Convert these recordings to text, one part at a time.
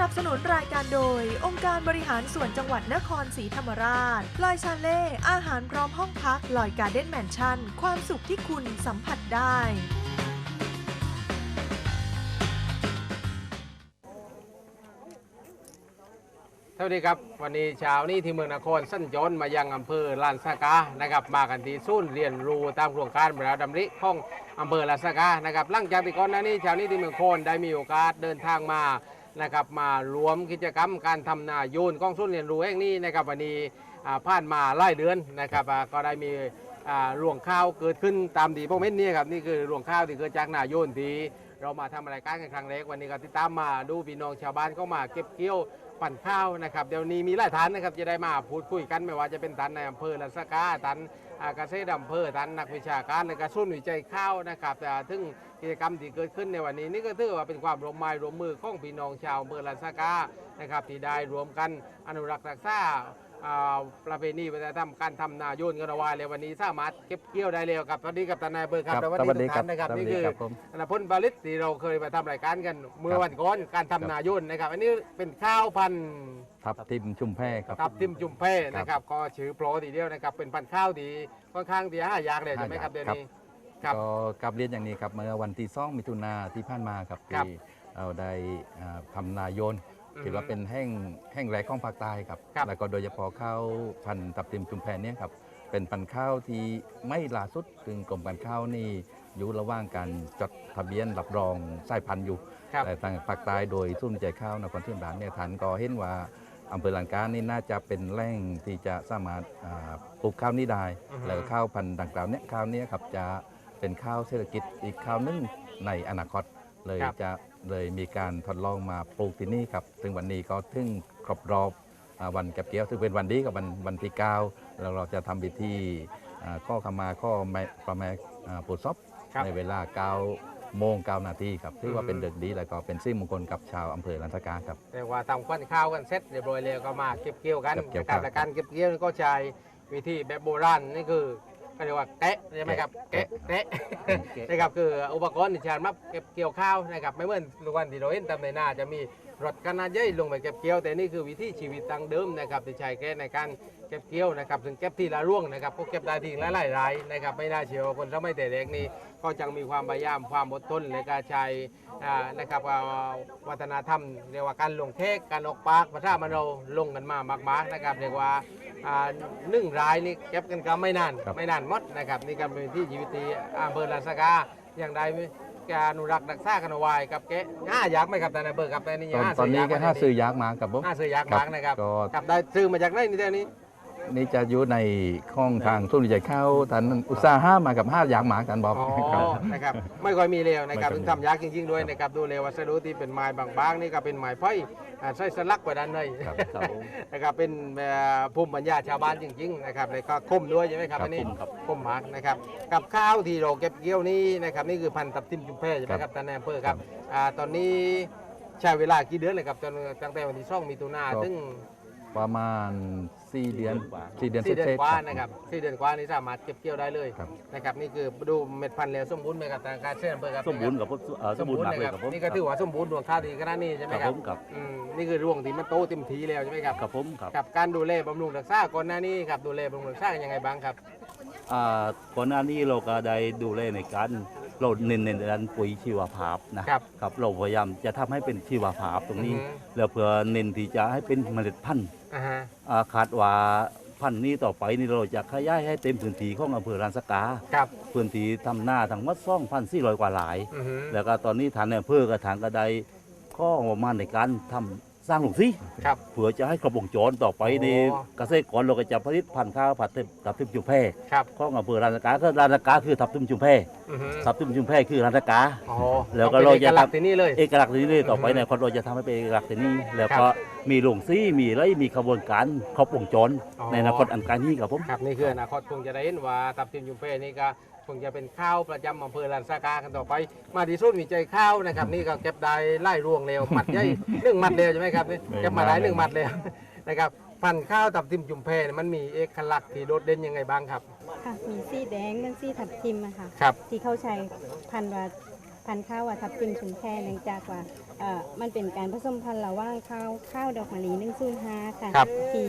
นับสนุนรายการโดย องค์การบริหารส่วนจังหวัดนครศรีธรรมราชลอยชาเล่ อาหารพร้อมห้องพักลอยการ์เด้นแมนชั่น ความสุขที่คุณสัมผัสได้ สวัสดีครับ วันนี้เช้านี้ที่เมืองนครสั้นจนมายังอำเภอลานสากานะครับมากันที่ศูนย์เรียนรู้ตามโครงการบริหารดำริของอำเภอลานสากานะครับหลังจากที่ก่อนหน้านี้เช้านี้ที่เมืองโคนได้มีโอกาสเดินทางมา นะครับมารวมกิจกรรมการทำนาโยนกองศูนย์เรียนรู้แห่งนี้นะครับวันนี้อ่าผ่านมาหลายเดือนนะครับอ่าก็ได้มีอ่ารวงข้าวเกิดขึ้นตามดีพวกเม็ดนี้ครับนี่คือรวงข้าวที่เกิดจากนาโยนที่เรามาทำรายการกันครั้งแรกวันนี้ก็ติดตามมาดูพี่น้องชาวบ้านก็มาเก็บเกี่ยวปั่นข้าวนะครับเดี๋ยวนี้มีหลายท่านนะครับจะได้มาพูดคุยกันไม่ว่าจะเป็นท่านในอำเภอลัสกาท่านอ่าเกษตรอำเภอท่านนักวิชาการและกระสุนวิจัยข้าวนะครับแต่ถึง กิจกรรมที่เกิดขึ้นในวันนี้ นี่ก็ถือว่าเป็นความร่วมไม้ร่วมมือของพี่น้องชาวอำเภอลันสกานะครับที่ได้รวมกันอนุรักษ์รักษาอ่าประเพณีวัฒนธรรมการทำนาโยนกันเอาไว้เลยวันนี้สามารถเก็บเกี่ยวได้เร็วครับตอนนี้กับทนายอำเภอครับครับและสวัสดีทุกท่านนะครับครับนี่สวัสดีคือครับผมอนาพลผลิตที่เราเคยมาทำรายการกันเมื่อครับวันก่อนการทำนาโยนนะครับอันนี้เป็นข้าวพันธุ์ทับทิมชุมแพครับทับทิมจุ่มเพ่นะครับก็ชื่อโปรทีเดียวนะครับเป็นพันธุ์ข้าวที่ค่อนข้างที่ห้ายากเลยใช่ไหมครับห้าเดี๋ยวอย่างนี้ ครับก็กลับเรียนอย่างนี้ครับเมื่อวันที่สองมิถุนาที่ผ่านมาครับครับที่เราได้อ่าทำนายนอืมถือว่าเป็นแห้งแห้งแรกของภาคใต้ครับครับ แล้วก็โดยเฉพาะข้าวพันธุ์ทับทิมชุมแพเนี่ยครับเป็นพันธุ์ข้าวที่ไม่ล่าสุดถึงกรมการข้าวนี่อยู่ระหว่างการจดทะเบียนรับรองสายพันธุ์อยู่ ครับ แต่ทางภาคใต้โดยซุ้มใจข้าวนครเชียงรายเนี่ยฐานก็เห็นว่าอำเภอลังกานี่น่าจะเป็นแหล่งที่จะสามารถอ่าปลูกข้าวนี้ได้ อือฮึแล้วก็ข้าวพันธุ์ดังกล่าวเนี่ยข้าวเนี้ครับจะ เป็นข้าวเศรษฐกิจอีกข้าวหนึงในอนาคตเลยครับ จะเลยมีการทดลองมาปลูกที่นี่ครับซึ่งวันนี้ก็ถึงครบรอบอ่าวันเก็บเกี่ยวซึ่งเป็นวันดีกับวันวันที่เก้าแล้วเราจะทำพิธีอ่าข้อขมาข้อแม่ประแม่อ่าปูซอบครับ ในเวลา9โมง9นาทีครับถือว่าเป็นอืมเดือนดีแล้วก็เป็นสิ่งมงคลกับชาวอำเภอลันทกาครับ เรียกว่าทำควันข้าวกันเสร็จเรียบร้อยแล้วก็มาเก็บเกี่ยวกันเก็บเกี่ยวนะครับครับ และการเก็บเกี่ยวนี่ก็ใช้วิธีแบบโบราณนี่คือ ก็เรียกว่าแกะใช่ไหมครับแกะแกะนะครับคืออุปกรณ์ที่ใช้มาเก็บเกี่ยวข้าวนะครับไม่เหมือนทุกวันที่เราเห็นตามในหน้าจะมีรถขนาดใหญ่ลงไปเก็บเกี่ยว แต่นี่คือวิธีชีวิตดั้งเดิมนะครับที่ใช้แค่ในการเก็บเกี่ยวนะครับถึงเก็บทีละร่วงนะครับก็เก็บได้ทีละหลายรายนะครับไม่น่าเชื่อว่าคนสมัยแต่เด็กนี่ก็จังมีความพยายามความอดทนในการใช้อ่านะครับว่าวัฒนธรรมเรียกว่าการลงเทคการออกปากภาษามันเราลงกันมามากๆนะครับเรียกว่า อ่าหนึ่งรายนี่เก็บกันก็ไม่นานครับ ไม่นานหมดนะครับนี่ก็เป็นที่ชีวิตที่อำเภอลานสกาอย่างใดการอนุรักษ์รักษากันเอาไว้กับแกะห้าอยากไหมครับท่านนายอำเภอครับแต่นี่ตอนห้าตอนนี้ก็ไหมห้าซื้อยากมาครับผม ห้าซื้ออยากมากนะครับก็กับได้ซื้อมาจากไหนนี่เดี๋ยวนี้ นี่จะอยู่ในข้องทางทุ่นใหญ่ข้าวท่านอุตสาหะมากับห้ายากหมากันบอกอ๋อครับ นะครับไม่ค่อยมีเร็วนะครับไม่ค่อยมี ถึงทำยากจริงๆด้วยนะครับดูเร็ววัสดุที่เป็นไม้บางๆนี่ก็เป็นไม้ไผ่อ่าใช้สลักไว้ด้านในครับนะครับเป็นเอ่อภูมิปัญญาชาวบ้านจริงๆนะครับแล้วก็คมด้วยใช่ไหมครับครับอันนี้คมครับคมมากนะครับกับข้าวที่เราเก็บเกี่ยวนี่นะครับนี่คือพันธุ์ตับทิมจุมแพใช่ไหมครับท่านนายอำเภอครับอ่าตอนนี้ใช้เวลากี่เดือนเลยครับจนตั้งแต่วันที่สองมีตุนาถึง ประมาณ 4 เดือน4เดือนสี่เดือนเศษกๆว่าครับนะครับสี่เดือนกว่านี่สามารถเก็บเกี่ยวได้เลยครับ นะครับนี่คือดูเม็ดพันธุ์แล้วสมบูรณ์ไหมครับทางการเชื่อมเพื่อครับสมบูรณ์กับผมเอ่อสมบูรณ์มากเลยครับผมนี่ก็ถือว่าสมบูรณ์ดวงข้าวดีขนาดนี้ใช่ไหมคครัรับบผมครับอืมนี่คือรวงที่มันโตเต็มทีแล้วใช่ไหมครับกับผมครับกับการดูแลบำรุงรักษาก่อนหน้านี้ครับดูแลบำรุงรักษายังไงบ้างครับ อ่าก่อนหน้านี้เราก็ได้ดูแลในการ เราเน้นในด้านปุ๋ยชีวภาพนะครับครับเราพยายามจะทำให้เป็นชีวภาพตรงนี้อือฮึ แล้วเพื่อเน้นที่จะให้เป็นเมล็ดพันธุ์อ่าฮะ อ่าคาดว่าพันธุ์นี้ต่อไปนี่เราจะขยายให้เต็มพื้นที่ของอำเภอรานสกาครับ พื้นที่ทำหน้าทั้งหมด2,400กว่าหลาย อือฮึ แล้วก็ตอนนี้ฐานในอำเภอกระถางกระไดข้อประมาณในการทำ สร้างหลุมซี่ครับ เพื่อจะให้ครบวงจรต่อไปในอ๋อ เกษตรกรเราก็จะผลิตพันธุ์ข้าวผัดทับทิมจุมแพครับของอำเภอรานสกาก็รานสกาคือทับทิมจุมแพอือฮึทับทิมจุมแพคือรานสกา อ๋อแล้วก็อป็นเราอกจะลักษณ์ที่นี่เลย เอกลักษณ์ที่นี่ต่อไปอือฮึในคนเราจะทำให้เป็นเอกลักษณ์ที่นี่แล้วครัก็บ มีหลงซี่มีไรมีขบวนการครบวงจรอ๋อ ในอนาคตอันไกลนี้ครับผม ครับนี่คืออนาคตคงจะได้เห็นว่าตับทิมยุมเป้นี่ก็คงจะเป็นข้าวประจำอำเภอลานสากากันต่อไป มาที่สุดวิจัยข้าวนะครับ นี่ก็เก็บได้ไล่รวงเร็วมัดใหญ่ หนึ่งมัดเร็วใช่ไหมครับนี่เก็บมาได้หนึ่งมัดเร็ว นะครับพันธุ์ข้าวตับทิมจุมเป้เนี่ยมันมีเอกลักษณ์ที่โดดเด่นยังไงบ้างครับค่ะมีสีแดงกับสีทับทิมอะค่ะ ครับ ที่เขาใช้พันธุ์ว่าพันธุ์ข้าวว่าทับทิมชุมแพเนื่องจากว่า เอ่อมันเป็นการผสมพันธุ์ระหว่างข้าวข้าวดอกมะลินึ่งซูนฮาค่ะครับ ที่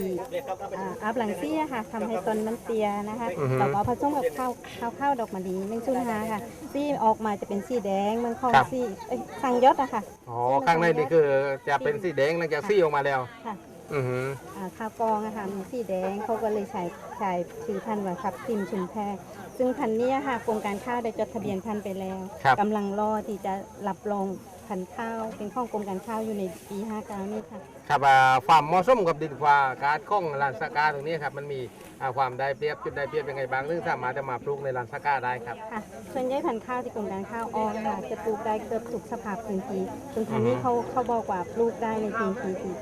อ่าอัพหลังเสียค่ะทำให้ต้นมันเตียนะคะอือฮึแล้วก็ผสมกับข้าวข้าวข้าวดอกมะลินึ่งซูนฮาค่ะสีออกมาจะเป็นสีแดงเหมันของครับ สีเอ้ยสังยศอะค่ะ อ๋อข้างในนี่คือจะเป็นสีแดงหลังจากสีออกมาแล้ว ค่ะ อือหือ อ่าข้าวกองอะค่ะมีสีแดงเขาก็เลยใช้ใช้ชื่อพันธุ์ว่าทับทิมชุมแพรซึ่งพันธุ์เนี้ยค่ะกรมการข้าวได้จดทะเบียนพันธุ์ไปแล้วครับ กำลังรอที่จะรับรอง พันธุ์ข้าว เป็นข้องกรมการข้าวอยู่ในปี 59 นี่ค่ะ ครับอ่าความเหมาะสมกับดินฟ้าการข้องลานสกาตรงนี้ครับมันมีอ่าความได้เปรียบจุดได้เปรียบยังไงบ้างซึ่งสามารถจะมาปลูกในลานสกาได้ครับ ค่ะส่วนใหญ่พันธุ์ข้าวที่กรมการข้าวออกค่ะ จะปลูกได้เกือบทุกสภาพพื้นที่ซึ่งพันธุ์นี้เขาเขาบอกว่าปลูกได้ในพื้นที่ที่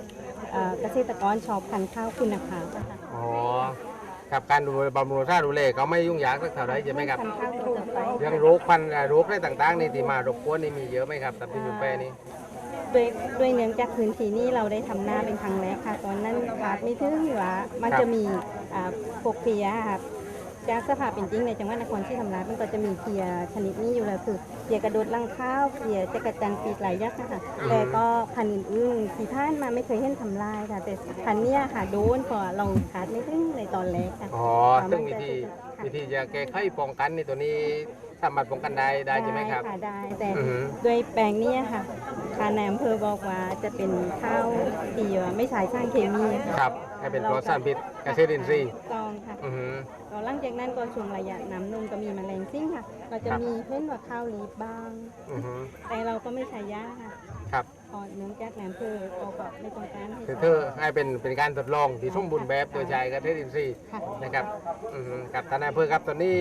เอ่อเกษตรกรชอบพันธุ์ข้าวคุณภาพนะคะอ๋อ ครับการดูบำรุงถ้าดูแลเขาไม่ยุ่งยากสักเท่าไหรใช่ไหมครับพันธุ์ข้าวทั่วไปเรื่องโรคพันธุ์อ่าโรคอะไรต่างๆนี่ที่มารบกวนนี่มีเยอะไหมครับตับทิมจุมแปรนี่ด้วยด้วยเนื่องจากพื้นที่นี้เราได้ทำหน้าเป็นครั้งแรกค่ะ ตอนนั้นขาดไม่ถึงว่ามันจะมีอ่าพวกเพลียค่ะ จากสภาพเป็นจริงในจังหวัดนครศรีธรรมราชมันก็จะมีเพลียชนิดนี้อยู่แล้วคือเพลียกระโดดลังข้าวเพลียจักรจันทร์ปีกหลายยักษ์นะคะแต่ก็พันธุ์อื่นๆที่ท่านมาไม่เคยเห็นทำลายค่ะ แต่พันธุ์เนี้ยค่ะโดนเพอเราขาดไม่ถึงในตอนแรกค่ะอ๋อซึ่งวิธีวิธีจะแก้ไขป้องกันนี่ตัวนี้สามารถป้องกันได้ได้ใช่ไหมครับค่ะได้แต่อือหือด้วยแปลงเนี้ยค่ะ ทางนายอำเภอบอกว่าจะเป็นข้าวตีว่าไม่ใช้สารเคมีค่ะครับให้เป็นปลอดสารพิษเกษตรอินทรีย์ต้องค่ะอือหือ ก็หลังจากนั้นก็ช่วงระยะน้ำนมก็มีแมลงซิ่งค่ะ เราจะครับ มีเห็นว่าข้าวรีบบ้าง อือหือแต่เราก็ไม่ใช้ยาค่ะครับเพอเนื่องจากนายอำเภอเขาก็ไม่ต้องการให้ คือเธอให้เป็นเป็นการทดลองที่สมบูรณ์แบบโดยใช้เกษตรอินทรีย์ค่ะ นะครับอือหือกับท่านนายอำเภอครับตอนนี้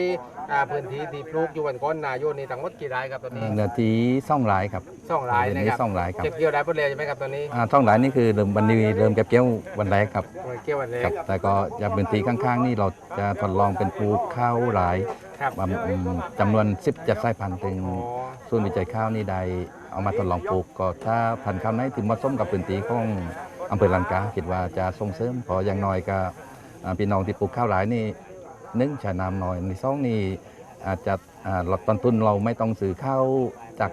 อ่าพื้นที่ที่ปลูกอยู่วันก้อนนายนนี่ทั้งหมดกี่ไร่ครับตอนนี้เนื้อที่ซ่องหลายครับสองไร่นะเนื้คอรับซ่องหลายครับเก็บเกี่ยวได้หมดเลยใช่ไหมครับตอนนี้อ่าซ่องหลายนี่คือเริ่มวันนี้เริ่มเก็บเกี่ยววันแรกครับเกี่ยววันแรครักบแต่ก็จะพื้นที่ข้างๆ นี่เราจะทดลองเป็นปลูกข้าวหลายครับอืมจำนวน17สายพันธุ์ถึงอ๋อศูนย์วิจัยข้าวนี่ได้เอามาทดลองปลูกก็ถ้าพันธุ์ข้าวไหนที่เหมาะสมกับพื้นที่ของอำเภอลังกาคิดว่าจะส่งเสริมเพออย่างน้อยก็อ่าพี่น้องที่ปลูกข้าวหลายนี่หนึ่งใช้น้ำน้อยในสองนี่ อาจจะอ่าลดต้นทุนเราไม่ต้องซื้อข้าวจาก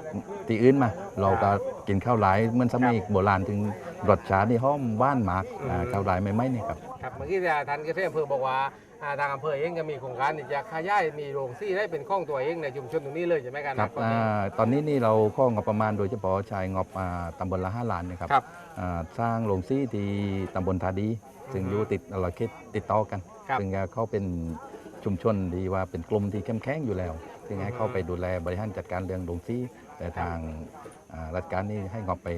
ที่อื่นมา เราก็กินข้าวหลายเหมือนสมัยโบราณถึงรสชาติที่หอมหว่านหมากอ่าข้าวหลายไม่ไหมนี่ครับครับเมื่อกี้ท่านเกษตรอำเภอบอกว่าอ่าทางอำเภอเองก็มีโครงการที่จะขยายมีโรงซี่ได้เป็นข้องตัวเองในชุมชนตรงนี้เลยใช่ไหมครับครับตอนนี้อ่าตอนนี้นี่เราข้องบประมาณโดยเฉพาะชายงบอ่าตำบลละห้าล้านนะครับครับอ่าสร้างโรงซี่ที่ตำบลทาดี ซึ่งอือฮึอยู่ติดเราเขตติดต่อกันครับซึ่งเขาเป็น ชุมชนที่ว่าเป็นกลุ่มที่เข้มแข็งอยู่แล้วซึ่งให้อือฮึเข้าไปดูแลบริหารจัดการเรื่องโรงซี่แต่ทางอ่ารัฐการนี่ให้งบไป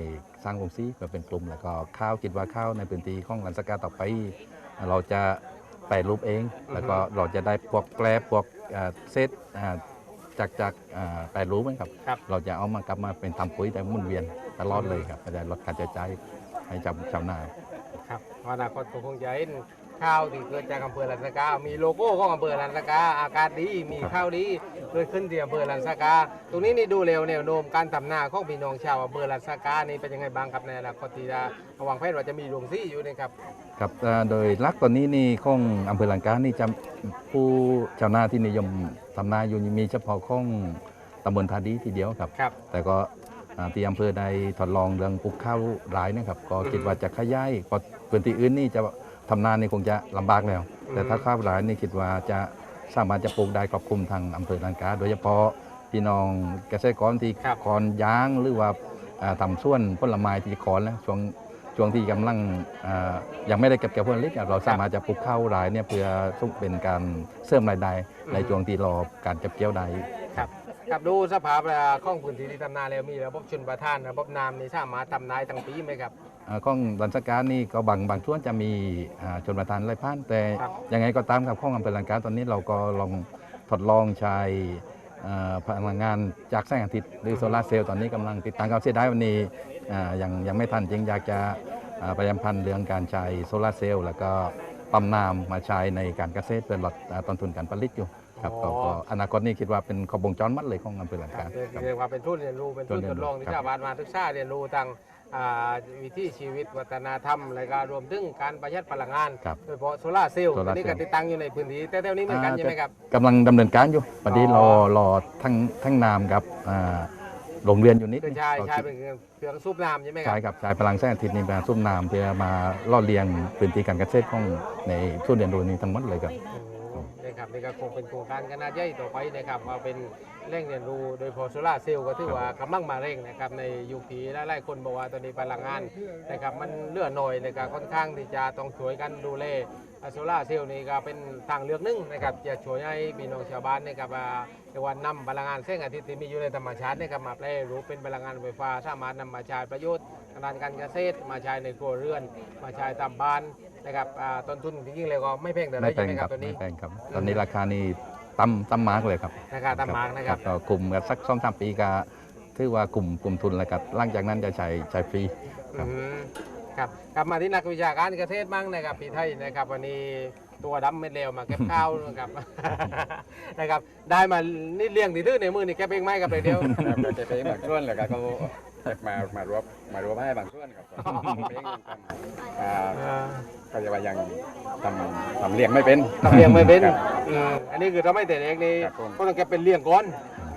สร้างโรงซี่เพื่อเป็นกลุ่ม แล้วก็ข้าวคิดว่าข้าวในพื้นที่ของลันสกาต่อไป เราจะแปรรูปเอง แล้วก็เราจะได้พวกแกลบพวกอ่าเซตอ่าจากจากอ่าแปรรูปไหมครับครับ เราจะเอามากลับมาเป็นทำปุ๋ยแต่หมุนเวียนตลอดเลยครับจะได้ลดค่าใช้จ่ายให้ชาวชาวนาครับอนาคตก็คงจะเห็น ข้าวที่เกิดจากอำเภอลันสกา มีโลโก้ของอำเภอลันสกา อากาศดี มีข้าวดีเกิดขึ้นที่อำเภอลันสกา ตรงนี้นี่ดูเร็วแนวโน้มการทำนาของพี่น้องชาวอำเภอลันสกานี่เป็นยังไงบ้างครับในอนาคตที่จะระวังแผนว่าจะมีโรงซี่อยู่นะครับ ครับอ่าโดยหลักตอนนี้นี่ของอำเภอลังกานี่จะผู้ชาวนาที่นิยมทำนาอยู่มีเฉพาะของตำบลทาดีทีเดียวครับ ครับ แต่ก็อ่าที่อำเภอได้ทดลองเรื่องปลูกข้าวหลายนะครับ ก็คิดว่าจะขยายเพราะพื้นที่อื่นนี่จะ ทำนานี่คงจะลำบากแล้ว แต่ถ้าข้าวหลายนี่คิดว่าจะสามารถจะปลูกได้ครอบคลุมทางอำเภอลังกา โดยเฉพาะพี่น้องเกษตรกรที่ครับ คอนยางหรือว่าอ่าทำส่วนผลไม้ที่คอนแล้วช่วงช่วงที่กำลังอ่ายังไม่ได้เก็บเกี่ยวผลผลิตเนี่ยเราสามารถจะปลูกข้าวหลายเนี่ยเพื่อส่งเป็นการเสริมรายได้ในช่วงที่รอการเก็บเกี่ยวได้ ครับครับดูสภาพอ่าของพื้นที่ที่ทำนาแล้วมีระบบชนประทานระบบน้ำนี่สามารถทำนาทั้งปีไหมครับอ่าของรันสการนี่ก็บางบางช่วงจะมีอ่าชนประทานไร้พันแต่ครับ ยังไงก็ตามครับข้องอำเภอลังกาตอนนี้เราก็ลองทดลองใช้อ่าพลังงานจากแสงอาทิตย์หรือโซลาร์เซลล์ตอนนี้กำลังติดตั้งเขาเสียดายวันนี้อ่ายังยังไม่ทันจริงอยากจะอ่าพยายามพันธ์เรื่องการใช้โซลาร์เซลล์แล้วก็ปั๊มน้ำมาใช้ในการเกษตรเพื่อลดอ่าต้นทุนการผลิตอยู่ ครับอ๋อก็ก็อนาคตนี่คิดว่าเป็นขบวงจรมัดเลยของอำเภอลังครักาบครับ เรียกว่าเป็นทุนเรียนรู้เป็นทุนทุนเรีทยนดรู้ลองที่ครับชาวบ้านมาศึกษาเรียนรู้ทางอ่าวิถีชีวิตวัฒนธรรมและก็รวมถึงการประหยัดพลังงานครับโดยเฉพาะโซลาร์เซลล์โซอัลาร์นนี้เซลก็ล์ติดตั้งอยู่ในพื้นที่แต่แถวนี้เหมือนกันใช่ไหมครับ กำลังดำเนินการอยู่วันนี้อ๋รออรอทั้งทั้งน้ำกับอ่าโรงเรียนอยู่นิดคือนึงใช้ก็ใช้คิดเป็นเครื่องสูบน้ำใช่ไหมคใช่รับครับใช้พลังแสงอาทิตย์นี่มาซุ่มน้ำเพื่อมาล่อเลี้ยงพื้นที่การเกษตรของในส่วนเรียนรู้นี้ทั้งหมดเลยครับ โอ้ นะครับนี่ก็คงเป็นโครงการขนาดใหญ่ต่อไปนะครับมาเป็นแหล่งเรียนรู้โดยพอโซล่าร์เซลล์ก็ถือว่ากำลังมาเร่งนะครับในยุคที่หลายๆคนบอกว่าตอนนี้พลังงานนะครับมันเลือหน่อยนะครับค่อนข้างที่จะต้องช่วยกันดูแลโซล่าร์เซลล์นี่ก็เป็นทางเลือกหนึงนะครับจะช่วยให้พี่น้องชาวบ้านนะครับอ่าเรียกว่านำพลังงานแสงอาทิตย์ที่มีอยู่ในธรรมชาตินะครับมาแปรรูปเป็นพลังงานไฟฟ้าสามารถนำมาใช้ประโยชน์ทางด้านการเกษตรมาใช้ในครัวเรือน มาใช้ตามบ้าน นะครับอ่าต้นทุนจริงๆแล้วก็ไม่แพงแต่าไม่ไรแพใช่งไหมคครัรับบตัวนี้ ไม่แพงครับ ตอนนี้ราคานี่ตั้มตั้มมาร์กเลยครับนะครับตามมาร์กนะครับ ก็กลุ่มกันสักสองสามปีก็ถือว่ากลุ่มกลุ่มทุนแล้วครับหลังจากนั้นจะใช้ใช้ฟรี ครับ อืมครับกลับมาที่นักวิชาการเกษตรบ้างนะครับพี่ไทยนะครับวันนี้ตัวดำเม็ดเลวมาเก็บข้าวนะครับ นะครับ ได้มานี่เลี้ยงดีดื้อในมือนี่แกบเองไหมกับเลยเดียว ครับเราจะไปบางส่วนแล้วก็เขาเก็บ มามารวบมารวบให้บางส่วนครับเพลงอ่าก็จะว่ายังทำทำเลี้ยงไม่เป็น ทำเลี้ยงไม่เป็นครับ อืมอันนี้คือเราไม่แต่เด็กนี่ครับผม ก็ต้องแกบเป็นเลี้ยงก่อน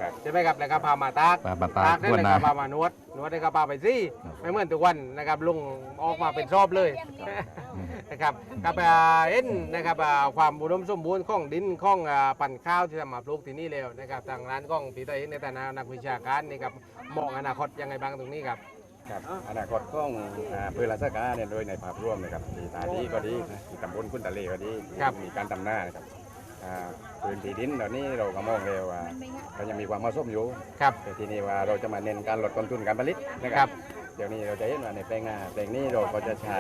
ครับใช่ไหมครับแล้วก็พามาตากปลาปลาตาตากได้ทั่วเลยนาก็พามานวดนวดได้ก็พาไปซี่ไม่เหมือนทุกวันนะครับลุงออกมาเป็นรอบเลยนะครับกับอ่าเห็นนะครับอ่าความอุดมสมบูรณ์ของดินของอ่าปั่นข้าวที่ทำมาปลูกที่นี่แล้วนะครับทางร้านของปีเตอร์เองในฐานะนักวิชาการนี่ครับมองอนาคตยังไงบ้างตรงนี้ครับ ครับอนาคตของอ่าอำเภอลาสกาเนี่ยโดยในภาพรวมนะครับที่ตาดีก็ดีนะที่ตำบลคุณตะเลก็ดี ครับ มีการทำหน้านะครับอ่า พื้นที่ดินเหล่านี้เราก็มองแล้วว่าก็ยังมีความเหมาะสมอยู่ครับ แต่ทีนี้ว่าเราจะมาเน้นการลดต้นทุนการผลิตนะคครัรับบเดี๋ยวนี้เราจะเห็นว่าในแปลงนาแปลงนี้เราก็จะใช้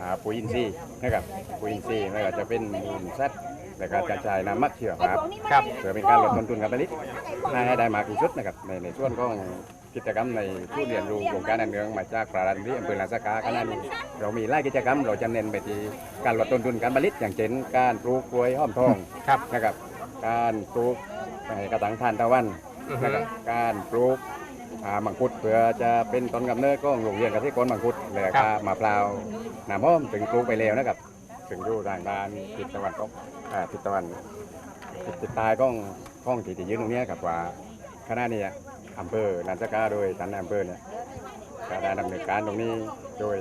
อ่าปุ๋ยอินทรีย์นะครับปุ๋ยอินทรีย์ไม่ว่าจะเป็นมูลสัตว์แล้วก็จะใช้น้ำหมักเชื้อครับครับเพื่อเป็นการลดต้นทุนการผลิตให้ได้มากที่สุดนะครับในในส่วนของ กิจกรรมในผู้เรียนรู้โครงการอันเนื่องมาจากปราดันที่อำเภอลาสกาขณะนี้เรามีหลายกิจกรรมเราจะเน้นไปที่การลดต้นทุนการผลิตอย่างเช่นการปลูกกล้วยหอมทองครับนะครับ การปลูกไอ้กระถางทานตะวันอือฮึนะครับการปลูกอ่ามังคุดเพื่อจะเป็นต้นกำเนิดของโรงเรียนเกษตรกรมังคุดแล้วครัก็บมะพร้าวน้ำหอมถึงปลูกไปแล้วนะครับถึงอยู่ทางด้านทิศตะวันตกอ่าทิศตะวันทิศทิศใต้ของของที่ที่ยืนตรงเนี้ยครับว่าขณะนี้ อำเภอนันทกาโดยท่านนายอำเภอเนี่ยก็ได้ดำเนินการตรงนี้โดย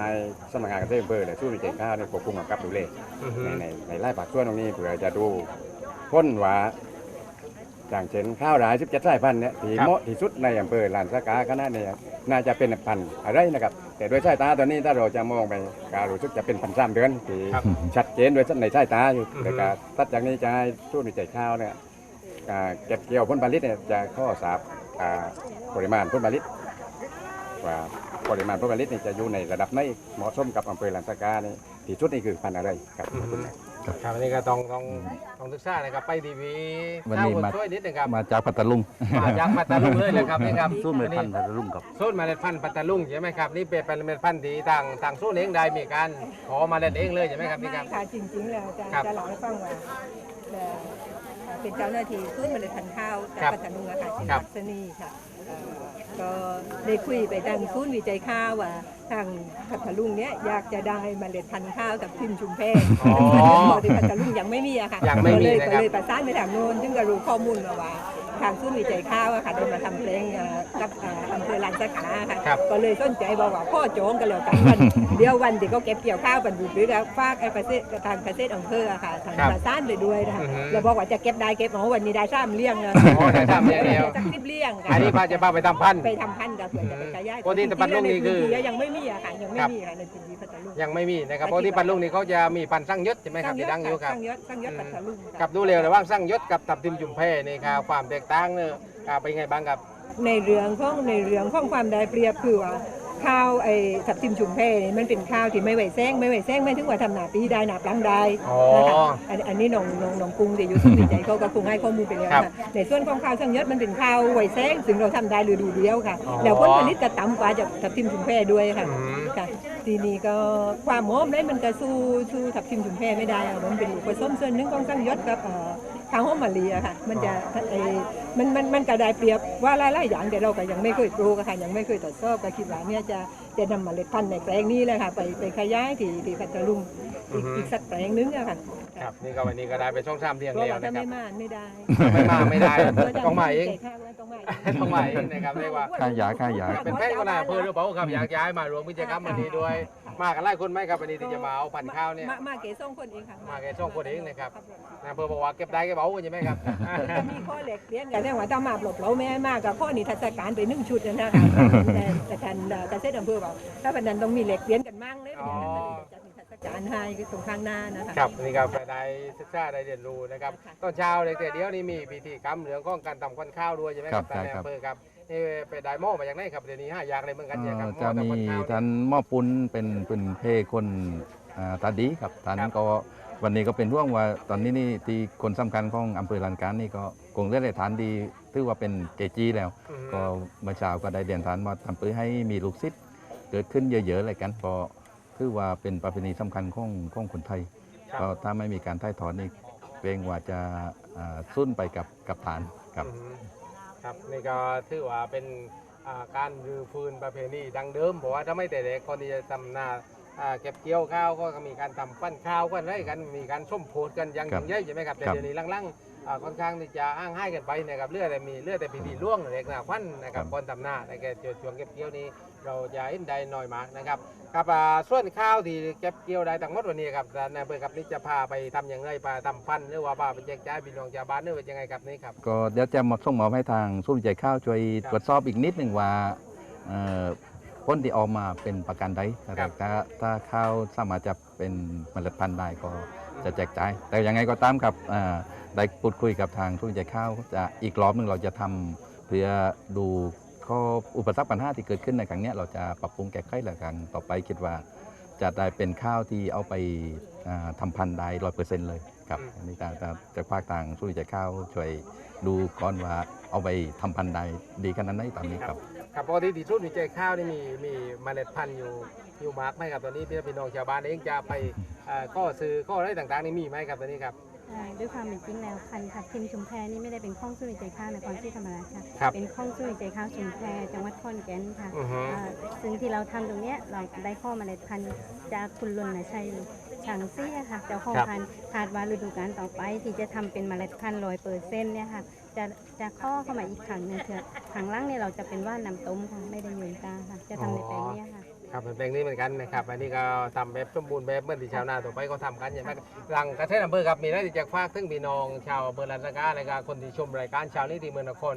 นายสำนักงานเกษตรอำเภอและสู้วิจัยข้าวในควบคุมกำกับดูแลอือฮึในในในไร่ผักส่วนตรงนี้เพื่อจะดูพ้นว่าอย่างเช่นข้าวหลาย17สายพันธุ์เนี่ยที่เหมาะที่สุดในอำเภอลานสกาคณะเนี่ยน่าจะเป็นพันธุ์อะไรนะครับ แต่โดยสายตาตอนนี้ถ้าเราจะมองไปก็รู้สึกจะเป็นพันธุ์สามเดือนที่ครับชัดเจนโดยในสายตาอยู่อือฮึแต่ก็ตัดจากนี้จะให้สู้ในใจข้าวเนี่ยอ่า เก็บเกี่ยวผลผลิตเนี่ยจะข้อสาบอ่าปริมาณผลผลิตว่าปริมาณผลผลิตเนี่ยจะอยู่ในระดับไหนเหมาะสมกับอำเภอลานสกานี่ที่สุดนี่คือพันธุ์อะไรครับอือฮึครับอันนี้ก็ต้องต้องต้องศึกษานะครับไปทีวีวันนี้มาช่วยนิดหนึงครับมาจากพัทลุงมาจากปัตตาลุงเลยเลยครับนี่ครับสู้เมล็ดพันธุ์พัทลุงกับสูตรเมล็ดพันธุ์ปัตตาลุงใช่ไหมครับนี่เป็นเมล็ดพันธุ์ที่ต่างต่างสูตรเองได้มีการขอเมาเล็ดเองเลยใช่ไหมครับนี่ครับค่ะจริงๆแล้วจะครับจะเล่าให้ฟังว่า เอ่อเป็นเจ้าหน้าที่พื้นเมล็ดพันธุ์ข้าวจากครับปัตตานีอะค่ะชื่อครับพัชนีค่ะเอ่อก็ได้คุยไปทางศูนย์วิจัยข้าวว่าทางพัทลุงเนี้ยอยากจะได้เมล็ดพันธุ์ข้าวกับทิมชุมเพอ๋อที่พัทลุงยังไม่มีอะค่ะยังไม่มีก็เลยนะก็ครับเลยประสานไปทางโน้นซึ่งก็รู้ข้อมูลมาว่าทางศูนย์วิจัยข้าวอะค่ะได้มาทำเพลงเอ่อกับเอ่ออำเภอลานสกาค่ะครับ ก็เลยสนใจบอกว่าพ่อโจงกันแล้วกันวันเดี๋ยววันที่เขาเก็บเกี่ยวข้าวบรรดุหรือฝากไอ้ประเทศทางเกษตรอำเภออะค่ะทางครับประสานไปด้วยนะคะอือฮึแล้วบอกว่าจะเก็บได้เก็บเอาวันนี้ได้สามเลี้ยงเลยอ๋อได้สามเลี้ยงเดียว สักสิบเลี้ยงค่ะ อันนี้พาจะพาไปทำพันธุ์ ไปทำพันธุ์กับเพื่อจะไปขยายปกติแต่ปัตตานีคือ จริงๆแล้วในพื้นที่ยังไม่มีอะค่ะยังไม่ครับมีค่ะในพื้นที่พัทลุงยังไม่มีนะครับเพราะที่ปัตตาลุงนี่เขาจะมีพันธุ์สร้างยศใช่ไหมครับที่ดังอยู่ครับ สร้างยศสร้างยศพัทลุงค่ะ กับดูเร็วระหว่างสร้างยศกับทับทิมจุ่มแพนี่ครับความแตกต่างเนี่ยอ่าเป็นไงบ้างครับ ในเรื่องของในเรื่องของความได้เปรียบคือว่าข้าวไอ้ทับทิมชุมเพนี่มันเป็นข้าวที่ไม่ไหวแซงไม่ไหวแซงไม่ถึงว่าทำหนาปีได้หนาปลังได้อ๋อนะคะอันอันนี้น้องน้องน้องกรุงที่อยู่ที่วิจัยเขาก็คงให้ข้อมูลไปแล้วครับค่ะในส่วนของข้าวสังยศมันเป็นข้าวไหวแซงถึงเราทำได้ฤดูเดียวค่ะอ๋อแล้วผลผลิตก็ต่ำกว่าจากทับทิมชุมเพด้วยค่ะอืม ค่ะทีนี้ก็ความหอมได้มันก็สู้สู้ทับทิมชุมเพไม่ได้อะมันเป็นลูกผสมส่วนหนึ่งของสังยศกับเอ่อ ข้าวหอมมะลิอะค่ะ มันจะไอ้มันมันมันก็ได้เปรียบว่าหลายๆอย่างแต่เราก็ยังไม่เคยปลูกอะค่ะยังไม่เคยตรวจสอบก็คิดว่าเนี่ยจะจะนำเมล็ดพันธุ์ในแปลงนี้เลยค่ะ ไปไปขยายที่ที่พัทลุงอีกอีกสักแปลงนึงอะค่ะครับนี่ก็วันนี้ก็ได้ไปช่องชามเรียงเพราะแล้วว่าถ้านะครับ ไม่มาไม่ได้ไม่มาไม่ได้ต้องมาเอง ต้องมาต้องมาเองนะครับเรียกว่าค่ายาค่ายา เป็นแพทย์ก็นายอำเภอหรือเปล่าครับอยากย้ายมารวมกิจกรรมวันนี้ด้วย มากันหลายคนไหมครับวันนี้ที่จะมาเอาพันธุ์ข้าวเนี่ย มามาเก๋ส่งคนเองค่ะมาแค่สองคนเองนะครับ นายอำเภอบอกว่าเก็บได้เก็บเอาใช่ไหมครับจะมีข้อเหล็กเลี้ยงกันแต่ว่าถ้ามาปลบเราไม่ให้มากกับข้อนิทรรศการไปหนึ่งชุดนะคะแต่แต่ท่านเกษตรอำเภอบอกถ้าวันนั้นต้องมีเหล็กเลี้ยงกันมั่งเลยอ๋อจะมีนิทรรศการให้ตรงข้างหน้านะคะครับนี่ก็ไปได้ศึกษาได้เรียนรู้นะครับตอนเช้าเลยแต่เดี๋ยวนี้มีพิธีกรรมเรื่องของการทำควันข้าวด้วยใช่ไหมครับครับนายใช่ครับอำเภอครับ นี่ไปได้หม้อมาจากไหนครับเดี๋ยวนี้ห้าอย่างเลยเหมือนกันเนี่ยครับเอ่อจะมีหม้อทำควันข้าวท่านหม้อปุ้นเป็นเป็นเพคนอ่าตาดีครับท่านครับก็วันนี้ก็เป็นห่วงว่าตอนนี้นี่ที่คนสำคัญของอำเภอลานการนี่ก็คงได้ฐานดีถือว่าเป็นเกจีแล้วอืมก็เมื่อเช้าก็ได้เรียนฐานมาทำเพื่อให้มีลูกศิษย์เกิดขึ้นเยอะๆเลยกันเพราะถือว่าเป็นประเพณีสำคัญของของคนไทยครับก็ถ้าไม่มีการถ่ายถอนนี่เกรงว่าจะอ่าสุ่นไปกับกับฐานครับอืม ครับนี่ก็ถือว่าเป็นอ่าการรื้อฟื้นประเพณีดังเดิมเพราะว่าถ้าไม่แต่เด็กคนที่จะทำนาอ่าเก็บเกี่ยวข้าวก็มีการทำปั้นข้าวกันอะไรกันมีการส้มโพดกันอยังครับใหญ่ใช่ไหมครับแต่ครับเดี๋ยวนี้ลังๆอ่าค่อนข้างที่จะอ้างให้กันไปนะครับเลือดแต่มีเลือดแต่พิธีล่วงเด็กนะควันนะครับคนทำนาในแก่ช่วงเก็บเกี่ยวนี้เราจะเห็นได้น้อยมากนะครับ ครับอ่าส่วนข้าวที่เก็บเกี่ยวได้ทั้งหมดวันนี้ครับนายอำเภอครับนี่จะพาไปทำอย่างไรพาทำพันธุ์หรือว่าพาไปแจกจ่ายพี่น้องชาวบ้านหรือว่ายังไงครับนี่ครับ ก็เดี๋ยวจะมาส่งมอบให้ทางศูนย์วิจัยข้าวช่วยครับตรวจสอบอีกนิดหนึ่งว่าเอ่อผลที่ออกมาเป็นประกันใดนะคครัรับบถ้าถ้าข้าวสามารถจะเป็นเมล็ดพันธุ์ได้ก็จะแจกจ่ายแต่ยังไงก็ตามครับอ่าได้พูดคุยกับทางศูนย์วิจัยข้าวจะอีกรอบหนึ่งเราจะทำเพื่อดู ข้ออุปสรรคปัญหาที่เกิดขึ้นในครั้งเนี้ยเราจะปรับปรุงแก้ไขและครั้งต่อไปคิดว่าจะได้เป็นข้าวที่เอาไปอ่าทำพันธุ์ได้ร้อยเปอร์เซ็นต์เลยครับอืมอันนี้จะจะจะภาคทางศูนย์วิจัยข้าวช่วยดูก่อนว่าเอาไปทำพันธุ์ใดดีขนาดไหนตอนนี้ครับครับปกติที่สุดวิจัยข้าวนี่มีมีเมล็ดพันธุ์อยู่อยู่มากไหมครับตอนนี้พี่น้องชาวบ้านเองจะไปเอ่อข้อซื้อข้ออะไรต่างๆนี่มีไหมครับตอนนี้ครับอ่า ด้วยความเป็นจริงแล้วพันธุ์ทับทิมชุมแพนี่ไม่ได้เป็นข้องสู้ในใจข้าวนครศรีธรรมราชค่ะครับเป็นข้องสู้ในใจข้าวชุมแพจังหวัดขอนแก่นค่ะอือฮึ อ่าซึ่งที่เราทำตรงเนี้ยเราได้ข้อเมล็ดพันธุ์จากคุณลุนนะชัยฉางเซี่ยค่ะเจ้าของครับพันธุ์คาดว่าฤดูกาลต่อไป ที่จะทำเป็นเมล็ดพันธุ์ร้อยเปอร์เซ็นต์เนี่ยค่ะจะจะข้อเข้ามาอีกครั้งหนึงเถอะครั้งล่างเนี่ยเราจะเป็นว่านน้ำต้มค่ะไม่ได้ยืนกาค่ะ จะทำในแปลงเนี้ยค่ะ ครับเป็นแปลงนี้เหมือนกันนะครับ อันนี้ก็ทำแบบสมบูรณ์แบบเหมื่อนที่ชาวนาต่อไปเขาทำกันใช่ไหมหลังเกษตรอำเภอครับมีอะไรที่จะฝากถึงพี่น้องชาวอำเภอลันสกาและก็คนที่ชมรายการชาวนี้ที่เมืองนคร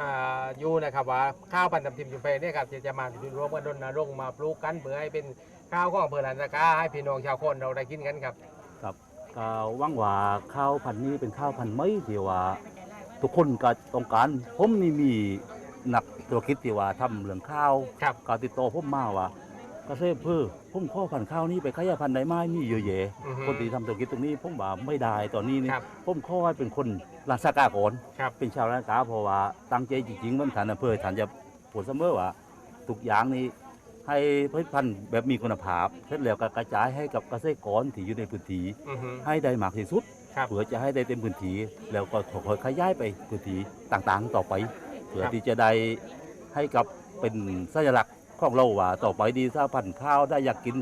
อ่าอยู่นะครับว่าข้าวพันธุ์ทำทิมจุมเพเนี่ยครับจะจะมาอยู่รวมกันรณรงค์มาปลูกกันเพื่อให้เป็นข้าวของอำเภอลันสกาให้พี่น้องชาวคนเราได้กินกันครับครับก็หว่างว่าข้าวพันธุ์นี้เป็นข้าวพันธุ์ไม่ที่ว่า ทุกคนก็ต้องการ ผมนี่มีนักธุรกิจที่ว่าทำเรื่องข้าวครับ ก็ติดต่อผมมาว่า เกษตรเพื่อผมข้อพันธุ์ข้าวนี้ไปขยายพันธุ์ได้ไหมมีเยอะแยะอือฮึคนที่ทำธุรกิจตรงนี้ผมว่าไม่ได้ตอนนี้นี่ครับผมข้อให้เป็นคนลาสกาก่อนครับ เป็นชาวลาสกาเพราะว่าตั้งใจจริงๆมันฐานอำเภอฐานจะพูดเสมอว่าทุกอย่างนี้ให้ผลิตภัณฑ์แบบมีคุณภาพเสร็จแล้วก็กระจายให้กับเกษตรกรที่อยู่ในพื้นที่ อือฮึ ให้ได้มากที่สุดครับเพื่อจะให้ได้เต็มพื้นที่แล้วก็ค่อยๆขยายไปพื้นที่ต่างๆ ต่อไป เพื่อครับ ที่จะได้ให้กับเป็นสัญลักษณ์ ของเราว่าต่อไปดีถ้าพันธุ์ข้าวได้อยากกิน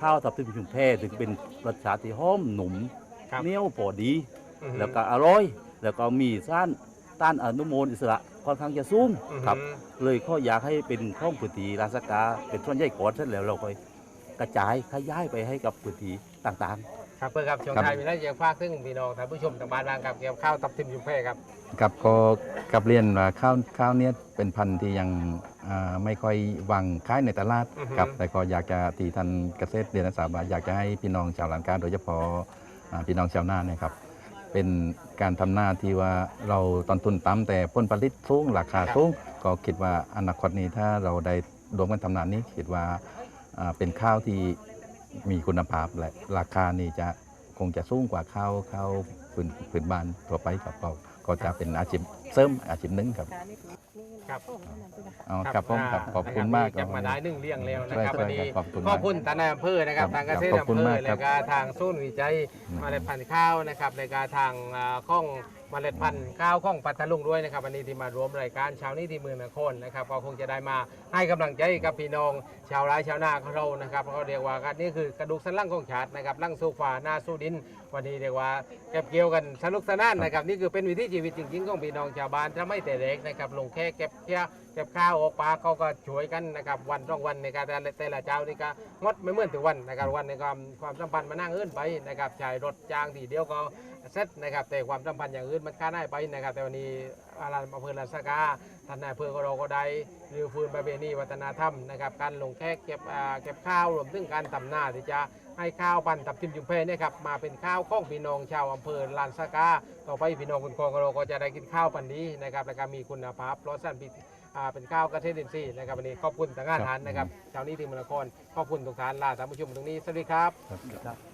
ข้าวทับทิมชุมแพถึงเป็นรสชาติที่หอมหนุ่มครับเหนียวพอดี อือฮึ แล้วก็อร่อย แล้วก็มีส้านต้านอนุมูลอิสระค่อนข้างจะสูงอือฮึ ครับ เลยข้ออยากให้เป็นข้องพื้นที่ราชกาเป็นส่วนใหญ่ก่อนเสร็จแล้วเราค่อยกระจายขยายไปให้กับพื้นที่ต่างๆครับเพื่อครับช่วงครับ ท้ายมีอะไรจะฝากถึงพี่น้องท่านผู้ชมทางบ้านบ้างครับเกี่ยวกับข้าวทับทิมจุมเพครับ กับก็กับเรียนว่าข้าวข้าวเนี้ยเป็นพันธุ์ที่ยังอ่า ไม่ค่อยวางขายในตลาดอือฮึครับแต่ก็อยากจะที่ท่านเกษตรเรียนนักศึกษาว่าอยากจะให้พี่น้องชาวหลานการโดยเฉพาะอ่าพี่น้องชาวนาเนี่ยครับเป็นการทำหน้าที่ว่าเราต้นทุนต่ำแต่ผลผลิตสูงราคาสูงก็คิดว่าอนาคตนี้ถ้าเราได้รวมกันทำนานี้คิดว่าอ่าเป็นข้าวที่มีคุณภาพและราคานี่จะคงจะสูงกว่าข้าวข้าวพื้นพื้นบ้านทั่วไปครับ ก็ก็จะเป็นอาชีพเสริมอาชีพหนึ่งครับครับเอาครับผมครับขอบคุณมากจะมาได้หนึ่งเลี้ยงแล้วนะช่วยครับช่วัวยนนี้ครับขอบคุณขมาอกบคุณท่านนายอำเภอนะครับครับทางเกษตรขอบอำคุณเภอมากครัและบก็ทางศูนย์วิจัยเมาเล็ดพันธุ์ข้าวนะครับในการทางอ่าข้อง มเมล็ดพันธุ์ข้าวของปัตลุงด้วยนะครับวันนี้ที่มารวมรายการเช้านี้ที่เมืองนครนะครับก็คงจะได้มาให้กำลังใจกับพี่น้อง ชาวไร่ชาวนาของเรานะครับเขาเรียกว่ากันนี่คือกระดูกสันหลังของชาตินะครับลั่งสู้ฟ้าหน้าสู้ดิน วันนี้เรียกว่าเก็บเกี่ยวกันสนุกสนานนะครับนี่คือเป็นวิถีชีวิตจริงๆของพี่น้องชาวบ้านถ้าไม่แต่เล็กนะครับลงแค่เก็บเกี่ยว ก็บข้าวออกปลาเขาก็ช่วยกันนะครับวันต้องวันในการแต่ละเจ้านี่ก็งดไม่เหมือนถึงวันนะครับวันในความความสัมพันธ์มันนั่งอื้นไปนะครับใช้รถจางทีเดียวก็เสร็จนะครับแต่ความสัมพันธ์อย่างอื่นมันค่าได้ไปนะครับ แต่วันนี้อาราอำเภอลาสกาท่านนายอำเภอก็เราก็ได้หรือฟื้นประเพณีวัฒนธรรมนะครับการลงแขกเก็บเก็บข้าวรวมถึงการทำหน้าที่จะให้ข้าวพันตับทิมจุมเพเนี่ยครับมาเป็นข้าวข้องพี่น้องชาวอำเภอลานสกาต่อไปพี่น้องคนกองเราก็จะได้กินข้าวปันนี้นะครับแล้วก็มีคุณภาพรสสันพิ อ่าเป็นข้าวกระเทศอินทรีย์นะครับวันนี้ขอบคุณทางอาหารนะครับเช้านี้ที่เมองนครขอบคุณทุกท่านลาท่านผู้ชมตรงนี้สวัสดีครับ ครับ